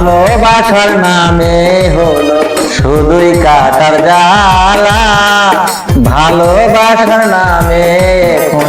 ভালোবাসার নামে হলো শুধুই কাটার জ্বালা। ভালোবাসার নামে এখন